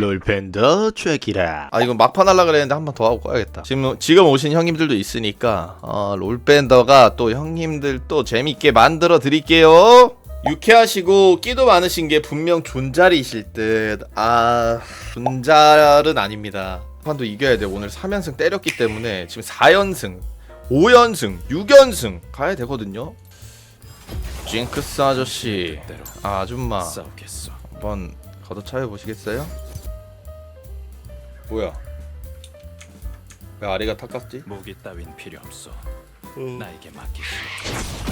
롤팬더 트랙이라 아 이건 막판 하려 그랬는데 한 번 더 하고 꺼야겠다. 지금 지금 오신 형님들도 있으니까 어, 롤밴더가 또 형님들 또 재밌게 만들어 드릴게요. 유쾌하시고 끼도 많으신 게 분명 존잘이실 듯. 아 존잘은 아닙니다. 판도 이겨야 돼. 오늘 3연승 때렸기 때문에 지금 4연승, 5연승, 6연승 가야 되거든요. 징크스 아저씨, 아, 아줌마 한번 걷어차여 보시겠어요? 뭐야? 왜 아리가 탁갔지? 무기 따윈 필요 없어 음. 나에게 맡기시 스스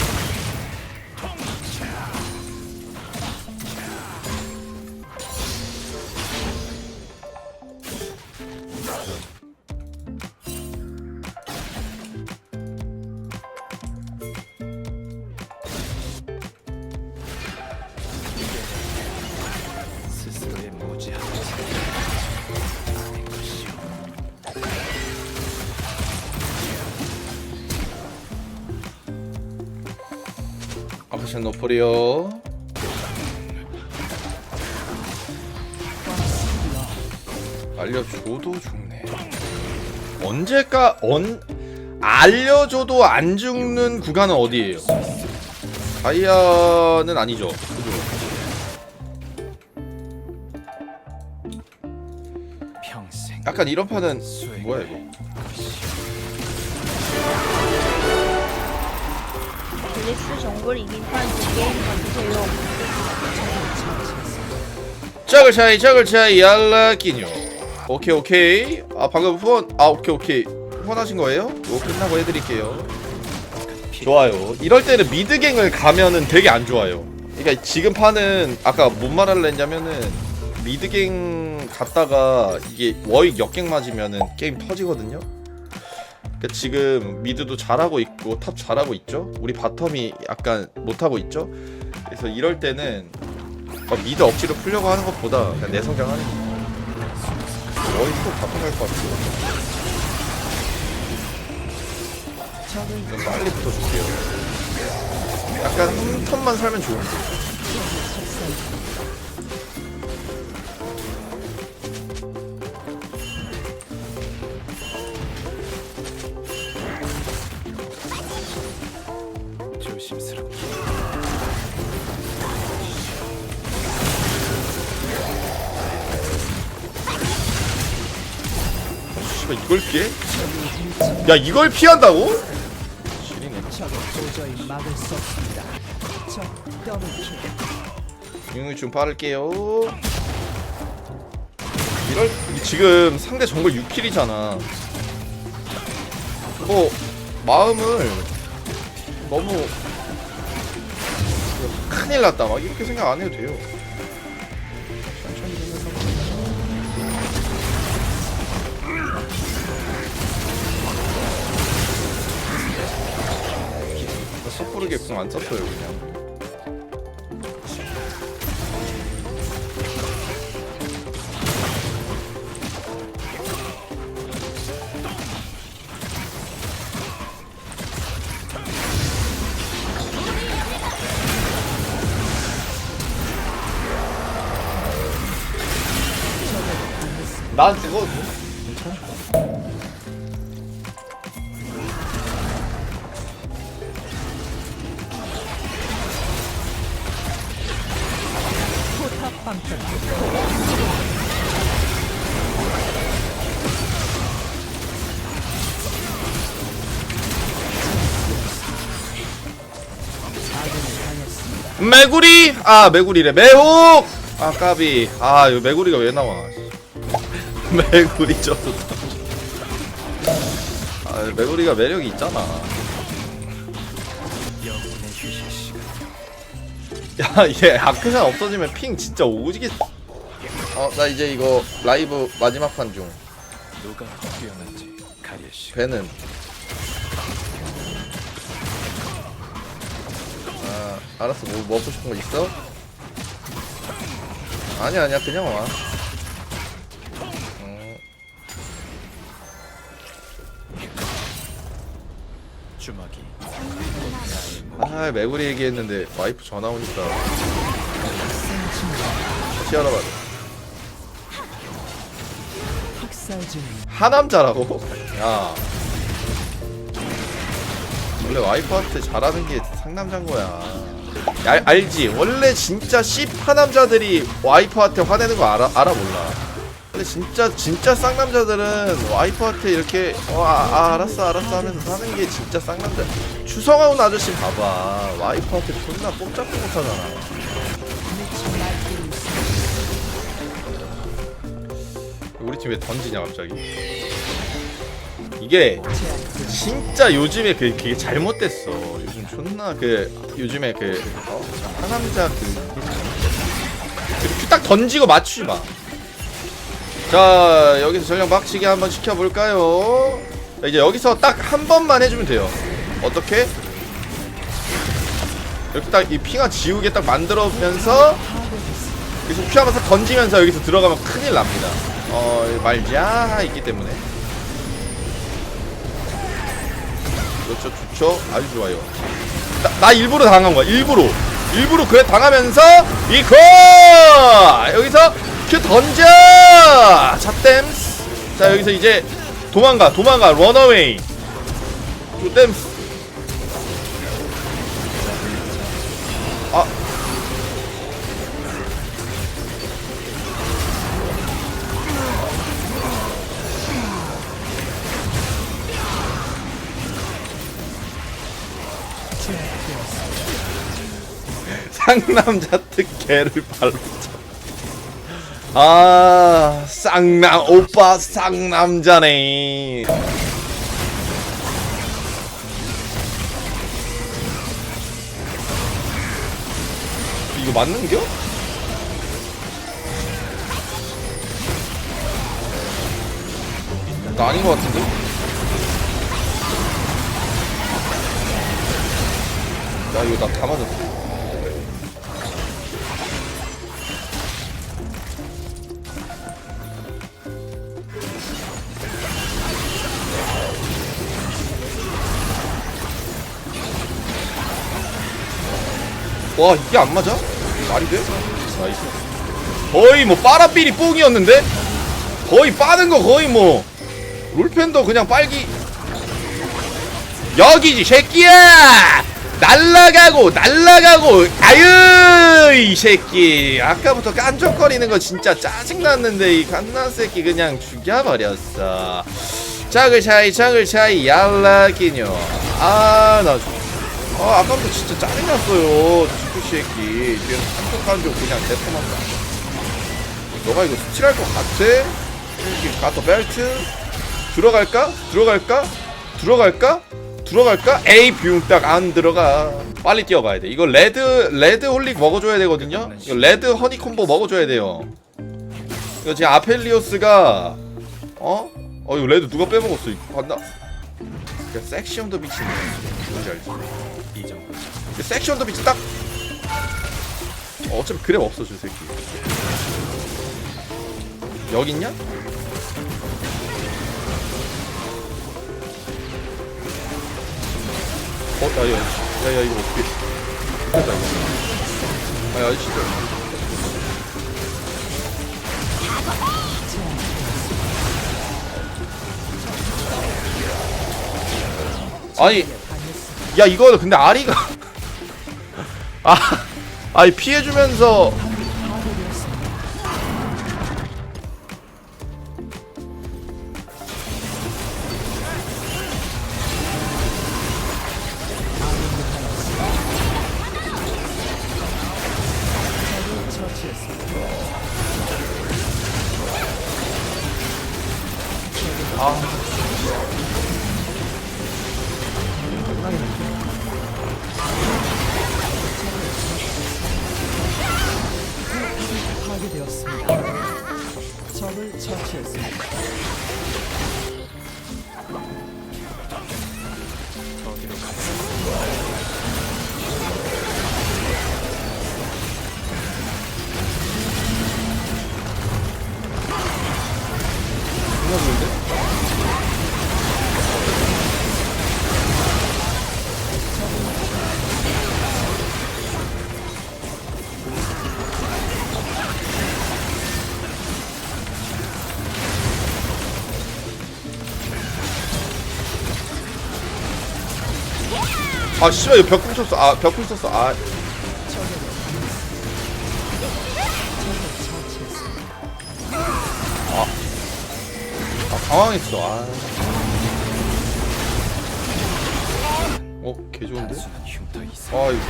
아크션 노폴이요. 알려줘도 죽네. 언제까 언 알려줘도 안 죽는 구간은 어디예요? 다이아는 아니죠. 그죠? 약간 이런 판은 뭐야 이거? 릴리스 정글 이긴 판두 게임 봐주세요. 짝을 차이 짝을 차이 yar라끼뇨 오케이 오케이. 아 방금 후원 아 오케이 오케이. 후원하신 거예요? 이거 끝나고 해드릴게요. 좋아요. 이럴 때는 미드갱을 가면은 되게 안 좋아요. 그러니까 지금 판은 아까 뭔 말하려 했냐면은 미드갱 갔다가 이게 워익 역갱 맞으면은 게임 터지거든요 그러니까 지금 미드도 잘하고 있고 탑 잘하고 있죠 우리 바텀이 약간 못하고 있죠 그래서 이럴 때는 어, 미드 억지로 풀려고 하는 것보다 그냥 내 성장 하는 거. 거의 또 바텀 갈것 같아. 이거 빨리 붙어줄게요. 약간 한 턴만 살면 좋은데. 조심스럽게 씨발 이걸 피해? 야 이걸 피한다고? 융이 좀 빠를게요. 이럴 지금 상대 정글 6킬이잖아. 뭐 마음을 너무 큰일 났다 막 이렇게 생각 안 해도 돼요. 천천히 생각하고. 섣부르게 궁안 썼어요 그냥. 난 그거 메구리? 아 메구리래. 매혹! 아 까비. 아 이거 메구리가 왜 나와 메구리 저도 아 메구리가 매력이 있잖아. 야얘 아크샷 없어지면 핑 진짜 오지게 어 나 이제 이거 라이브 마지막 판 중. 누가 뛰어난지 가릴 시간 배는. 아 알았어. 뭐 먹고 싶은 거 있어? 아니야 아니야. 그냥 와 주먹이. 아 메구리 얘기했는데 와이프 전화 오니까. 같이 알아봐 하남자라고? 야. 원래 와이프한테 잘하는 게 상남자인 거야. 알, 알지? 원래 진짜 씹 하남자들이 와이프한테 화내는 거 알아, 알아 몰라 근데 진짜 진짜 쌍남자들은 와이프한테 이렇게 어, 아, 아, 알았어 알았어 하면서 사는 게 진짜 쌍남자 추성하운 아저씨 봐봐 와이프한테 존나 꼼짝도 못하잖아 우리 팀 왜 던지냐 갑자기 이게 진짜 요즘에 그 그게 잘못됐어 요즘 존나 그 요즘에 그 어? 하남자 그 이렇게 딱 던지고 맞추지 마. 자 여기서 전력 막치기 한번 시켜볼까요? 자, 이제 여기서 딱 한 번만 해주면 돼요. 어떻게? 이렇게 딱 이 핑하 지우개 딱 만들어면서 여기서 피하면서 던지면서 여기서 들어가면 큰일 납니다. 어 말자 있기 때문에. 그렇죠 좋죠 아주 좋아요 나, 나 일부러 당한 거야 일부러 일부러 그래 당하면서 이코 여기서 큐 던져 샷댐스. 자 여기서 이제 도망가 도망가 런어웨이 쭈댐스. 아. 상남자 특개를 발로. 차. 아 쌍남 오빠 쌍남자네 이거 맞는겨? 나 아닌 것 같은데? 야 이거 나다 맞았어 와 이게 안 맞아? 말이 돼? 나이스 거의 뭐 빠라삐리 뽕이었는데? 거의 빠는 거 거의 뭐. 롤팬더 그냥 빨기. 여기지 새끼야! 날라가고 날라가고! 아유 이 새끼! 아까부터 깐족거리는 거 진짜 짜증났는데 이 갓난 새끼 그냥 죽여버렸어. 작을 차이 작을 차이. 얄라기뇨 아나 아 아까부터 진짜 짜증났어요 지구 새끼 뒤에서 한쪽한쪽 그냥 대포만다 너가 이거 스틸할 것 같아? 이렇게 가터 벨트 들어갈까? 들어갈까? 들어갈까? 들어갈까? 에이 뷰딱 안 들어가 빨리 뛰어가야 돼 이거 레드 레드 홀릭 먹어줘야 되거든요 이거 레드 허니 콤보 먹어줘야 돼요 이거 지금 아펠리오스가 어? 어 이거 레드 누가 빼먹었어 이거 봤나? 그 섹시온더 미치네 뭔지 알지? 섹시온더 비치 딱 어, 어차피 그랩 없어 저 새끼 여기 있냐? 어, 야, 야, 야, 야, 이거 어떻게? 됐다, 이거. 아, 야, 진짜. 아니, 야, 이거 근데 아리가. 아, 아니, 피해주면서. 아 씨발 이거 벽궁 쳤어. 아 벽궁 썼어. 아. 아, 당황했어. 아. 어? 개 좋은데? 아 이거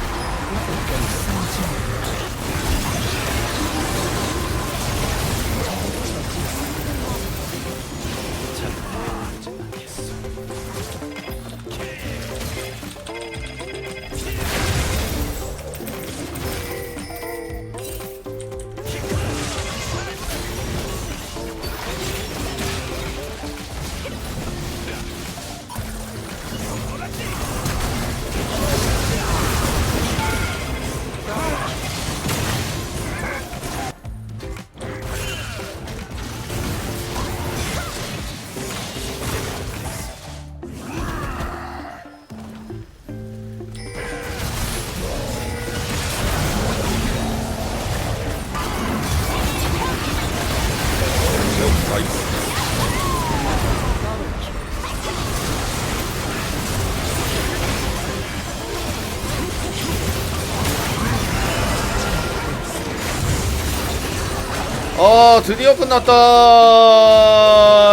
어 드디어 끝났다.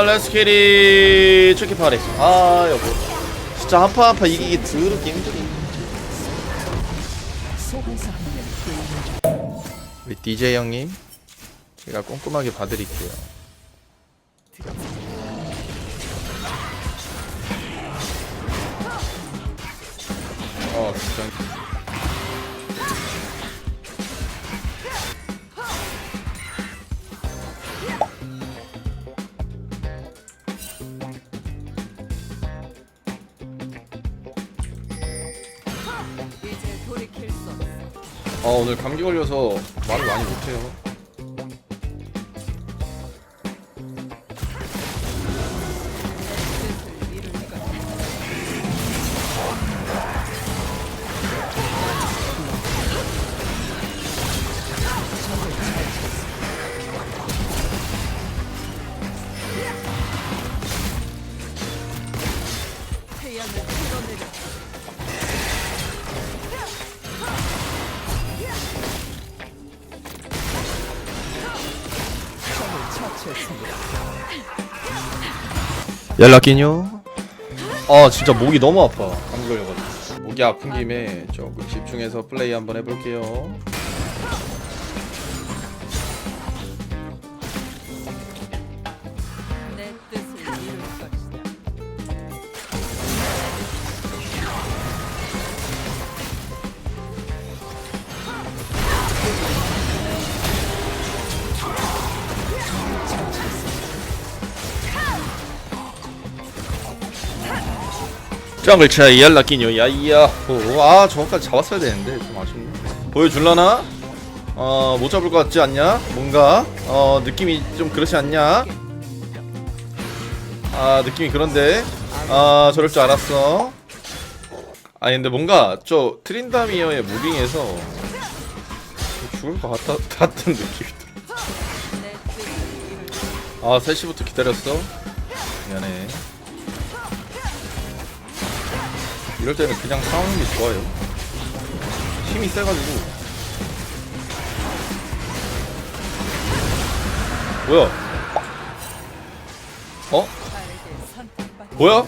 레스키리 추키 파리 아 여보. 진짜 한파 한파 이기기 더럽게 힘들이. 소환사 한명 우리 DJ 형님 제가 꼼꼼하게 봐드릴게요 어 진짜 이제 돌이킬 수 없어. 아 오늘 감기 걸려서 말을 많이 못해요 연락이뇨? 아 진짜 목이 너무 아파. 감기 걸려가지고. 목이 아픈 김에 조금 집중해서 플레이 한번 해볼게요 짱을 차이 연락이뇨 야이야호 아 저거까지 잡았어야 되는데 좀 아쉽네 보여줄라나? 어 못 잡을 것 같지 않냐? 뭔가 어 느낌이 좀 그렇지 않냐? 아 느낌이 그런데 아 저럴 줄 알았어 아니 근데 뭔가 저 트린다미어의 무빙에서 죽을 것 같다, 같은 느낌이 들어. 아 3시부터 기다렸어? 미안해 이럴 때는 그냥 싸우는 게 좋아요 힘이 세가지고 뭐야 어? 뭐야?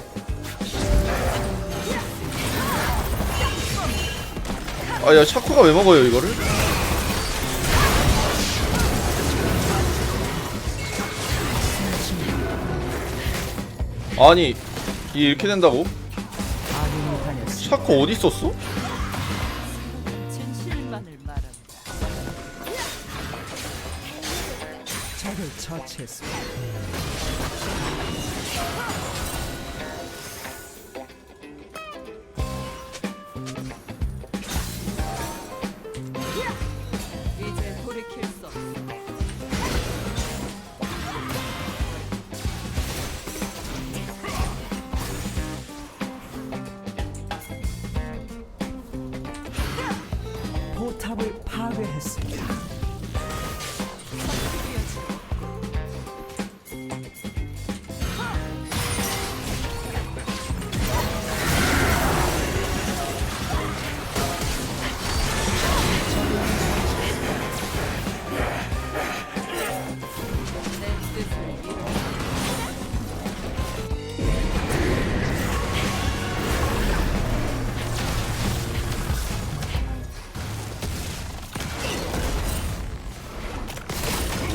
아 야 샤코가 왜 먹어요 이거를? 아니 이게 이렇게 된다고? 샤코 어디 있었어? 적을 처치했습니다.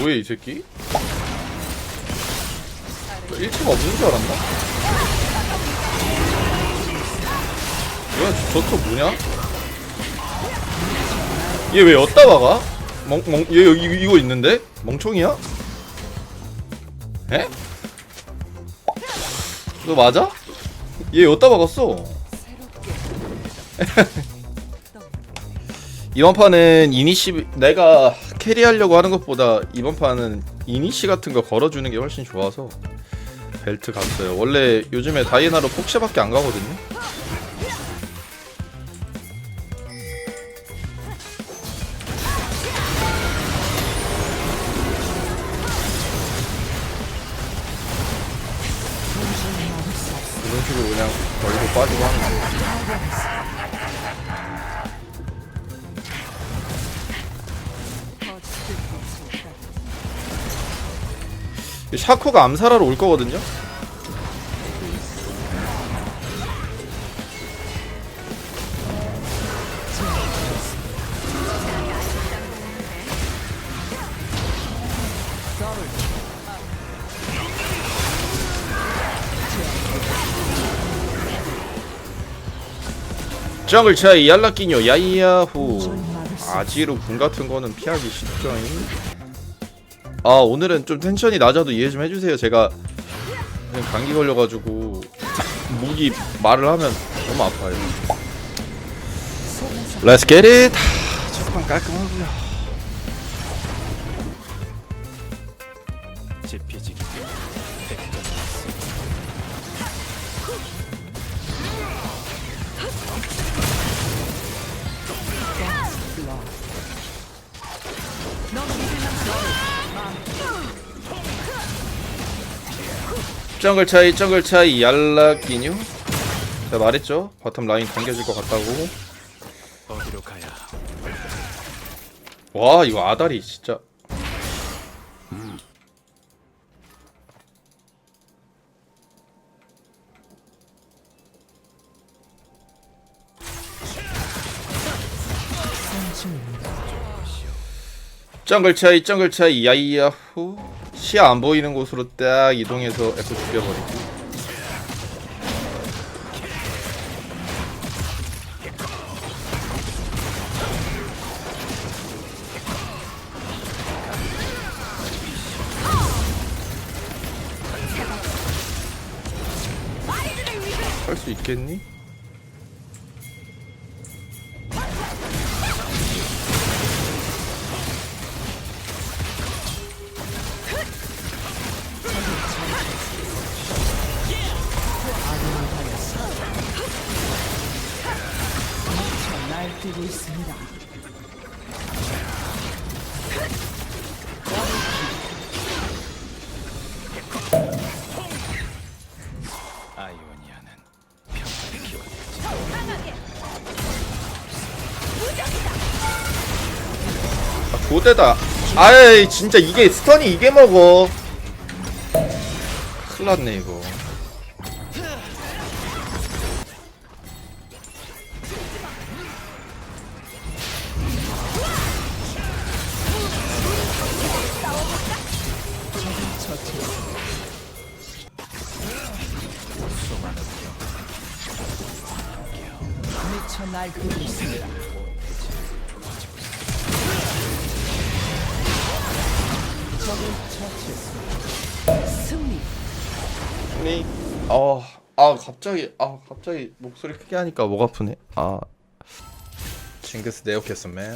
뭐야 이 새끼? 1층 없는 줄 알았나? 뭐야 저저 뭐냐? 얘 왜 엿다 박아? 멍 멍 얘 여기 이거 있는데? 멍청이야? 에? 너 맞아? 얘 엿다 박았어 이번 판은 이니시 내가 캐리하려고 하는 것보다 이번 판은 이니시 같은 거 걸어주는 게 훨씬 좋아서 벨트 갔어요. 원래 요즘에 다이애나로 폭시밖에 안 가거든요. 이런 식으로 그냥 걸리고 빠지고 하는 거. 더 샤코가 암살하러 올 거거든요. 정글 차이 얄라끼뇨 야이야후 아지로 궁 같은 거는 피하기 쉽죠잉 아 오늘은 좀 텐션이 낮아도 이해 좀 해주세요. 제가 그냥 감기 걸려가지고 목이 말을 하면 너무 아파요. Let's 첫판 깔끔하고요 정글 차이 정글 차이 얄라끼뇨 제가 말했죠? 바텀 라인 당겨질 것 같다고. 어디로 가야? 와 이거 아다리 진짜. 정글 차이 정글 차이 야이야후 시야 안 보이는 곳으로 딱 이동해서 에코 죽여버리고 할 수 있겠니? 아이오니아는 평화를 기원했지 아, 고대다. 아이 진짜 이게 스턴이 이게 먹어. 큰일 났네 이거. 승리. 어, 아 갑자기, 아 갑자기 목소리 크게 하니까 목 아프네. 아, 징크스 내역했어, 맨.